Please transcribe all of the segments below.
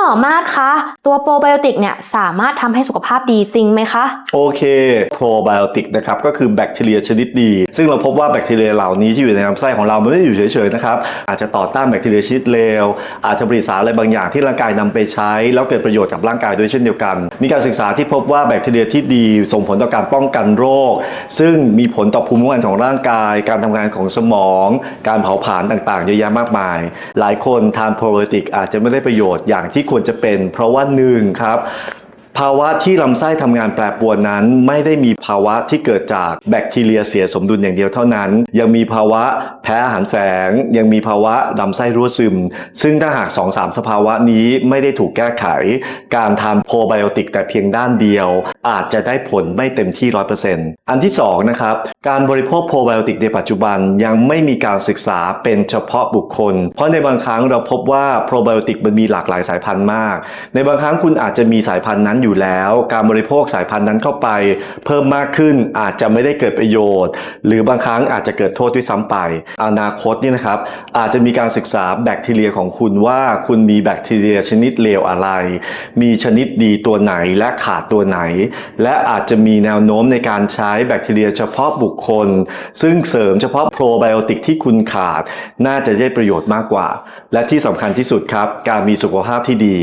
หมอมาศคะ ตัวโปรไบโอติกเนี่ยสามารถทำให้สุขภาพดีจริงไหมคะ โอเคโปรไบโอติกนะครับก็คือแบคทีเรียชนิดดี ซึ่งเราพบว่าแบคทีเรียเหล่านี้ที่อยู่ในลำไส้ของเรามันไม่ได้อยู่เฉยๆนะครับอาจจะต่อต้านแบคทีเรียชนิดเลวอาจจะผลิตสารอะไรบางอย่างที่ร่างกายนำไปใช้ แล้วเกิดประโยชน์กับร่างกายด้วยเช่นเดียวกัน มีการศึกษาที่พบว่าแบคทีเรียที่ดี ส่งผลต่อการป้องกันโรค ซึ่งมีผลต่อภูมิคุ้มกันของร่างกาย การทำงานของสมอง การเผาผลาญต่างๆเยอะแยะมากมาย หลายคนทานโปรไบโอติกอาจจะไม่ได้ประโยชน์อย่างที่ควรจะเป็น เพราะว่าหนึ่งครับ ภาวะที่ลำไส้ทำงานแปรปรวนนั้น ไม่ได้มีภาวะที่เกิดจากแบคทีเรียเสียสมดุลอย่างเดียวเท่านั้น ยังมีภาวะแพ้อาหารแฝง ยังมีภาวะลำไส้รั่วซึม ซึ่งถ้าหาก 2-3 สภาวะนี้ไม่ได้ถูกแก้ไข การทานโปรไบโอติกแต่เพียงด้านเดียว อาจจะได้ผลไม่เต็มที่ 100%อันที่สองนะครับการบริโภคโปรไบโอติกในปัจจุบันยังไม่มีการศึกษาเป็นเฉพาะบุคคล เพราะในบางครั้งเราพบว่าโปรไบโอติกมันมีหลากหลายสายพันธุ์มาก ในบางครั้งคุณอาจจะมีสายพันธุ์นั้นอยู่แล้ว การบริโภคสายพันธุ์นั้นเข้าไป เพิ่มมากขึ้นอาจจะไม่ได้เกิดประโยชน์ หรือบางครั้งอาจจะเกิดโทษด้วยซ้ำไป อนาคตนี่นะครับอาจจะมีการศึกษาแบคทีเรียของคุณว่าคุณมีแบคทีเรียชนิดเลวอะไร มีชนิดดีตัวไหนและขาดตัวไหน และอาจจะมีแนวโน้มในการใช้แบคทีเรียเฉพาะบุคคล ซึ่งเสริมเฉพาะโปรไบโอติกที่คุณขาด น่าจะได้ประโยชน์มากกว่า และที่สำคัญที่สุดครับ การมีสุขภาพที่ดี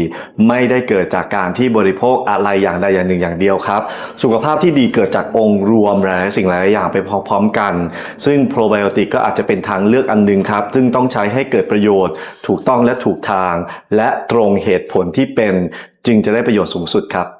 ไม่ได้เกิดจากการที่บริโภคอะไรอย่างใดอย่างหนึ่งอย่างเดียวครับ สุขภาพที่ดีเกิดจากองค์รวมหลายสิ่งหลายอย่างไปพร้อมๆกัน ซึ่งโปรไบโอติกก็อาจจะเป็นทางเลือกอันหนึงครับ ซึ่งต้องใช้ให้เกิดประโยชน์ ถูกต้องและถูกทาง และตรงเหตุผลที่เป็นจึงจะได้ประโยชน์สูงสุดครับ